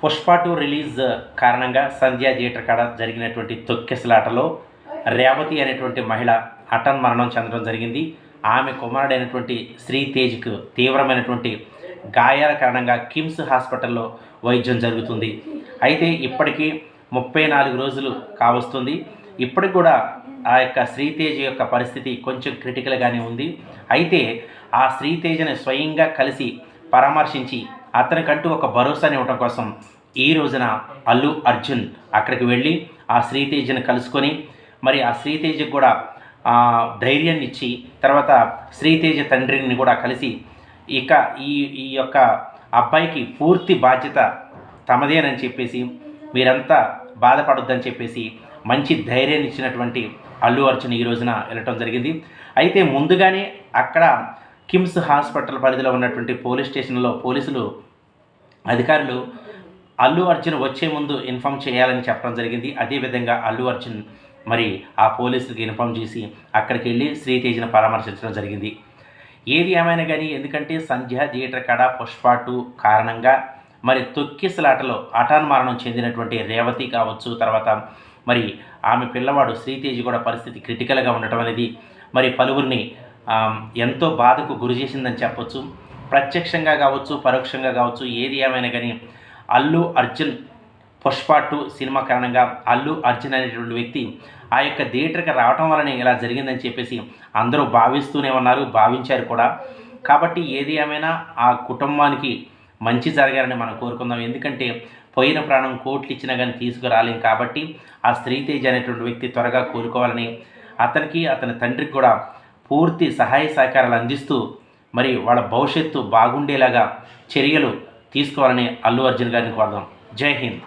Pushpa two release కారణంగా సంధ్యా theatre కాడ జరిగినటువంటి తొక్కెసలాటలో రేవతి అనేటువంటి మహిళ అటన్ మరణం చెందడం జరిగింది. ఆమె కుమారుడైనటువంటి శ్రీ తేజ్కు తీవ్రమైనటువంటి గాయాల కారణంగా కిమ్స్ హాస్పిటల్లో వైద్యం జరుగుతుంది. అయితే ఇప్పటికీ ముప్పై నాలుగు రోజులు కావస్తుంది. ఇప్పటికి కూడా ఆ యొక్క శ్రీతేజ్ యొక్క పరిస్థితి కొంచెం క్రిటికల్గానే ఉంది. అయితే ఆ శ్రీతేజని స్వయంగా కలిసి పరామర్శించి అతనికంటూ ఒక భరోసాని ఇవ్వడం కోసం ఈ రోజున అల్లు అర్జున్ అక్కడికి వెళ్ళి ఆ శ్రీతేజని కలుసుకొని మరి ఆ శ్రీతేజ్కి కూడా ధైర్యాన్ని ఇచ్చి తర్వాత శ్రీతేజ తండ్రిని కూడా కలిసి ఇక ఈ ఈ యొక్క అబ్బాయికి పూర్తి బాధ్యత తమదేనని చెప్పేసి మీరంతా బాధపడొద్దని చెప్పేసి మంచి ధైర్యాన్ని ఇచ్చినటువంటి అల్లు అర్జున్ ఈ రోజున వెళ్ళటం జరిగింది. అయితే ముందుగానే అక్కడ కిమ్స్ హాస్పిటల్ పరిధిలో ఉన్నటువంటి పోలీస్ స్టేషన్లో పోలీసులు అధికారులు అల్లు అర్జున్ వచ్చే ముందు ఇన్ఫామ్ చేయాలని చెప్పడం జరిగింది. అదేవిధంగా అల్లు అర్జున్ మరి ఆ పోలీసులకు ఇన్ఫామ్ చేసి అక్కడికి వెళ్ళి శ్రీతేజను పరామర్శించడం జరిగింది. ఏది ఏమైనా కానీ ఎందుకంటే సంధ్య థియేటర్ కాడ పుష్పాటు కారణంగా మరి తొక్కిసలాటలో అటాన్ చెందినటువంటి రేవతి కావచ్చు తర్వాత మరి ఆమె పిల్లవాడు శ్రీతేజ్ కూడా పరిస్థితి క్రిటికల్గా ఉండటం అనేది మరి పలువురిని ఎంతో బాధకు గురి చేసిందని చెప్పొచ్చు. ప్రత్యక్షంగా కావచ్చు పరోక్షంగా కావచ్చు ఏది ఏమైనా కానీ అల్లు అర్జున్ పుష్ప టూ సినిమా కారణంగా అల్లు అర్జున్ అనేటువంటి వ్యక్తి ఆ యొక్క థియేటర్కి రావటం వలన ఇలా జరిగిందని చెప్పేసి అందరూ భావిస్తూనే ఉన్నారు భావించారు కూడా. కాబట్టి ఏది ఏమైనా ఆ కుటుంబానికి మంచి జరగాలని మనం కోరుకుందాం. ఎందుకంటే పోయిన ప్రాణం కోట్లు ఇచ్చినా కానీ తీసుకురాలేం కాబట్టి ఆ స్త్రీతేజ్ అనేటువంటి వ్యక్తి త్వరగా కోలుకోవాలని అతనికి అతని తండ్రికి కూడా పూర్తి సహాయ సహకారాలు అందిస్తూ మరి వాళ్ళ భవిష్యత్తు బాగుండేలాగా చర్యలు తీసుకోవాలని అల్లు అర్జున్ గారిని కోరదాం. జై హింద్.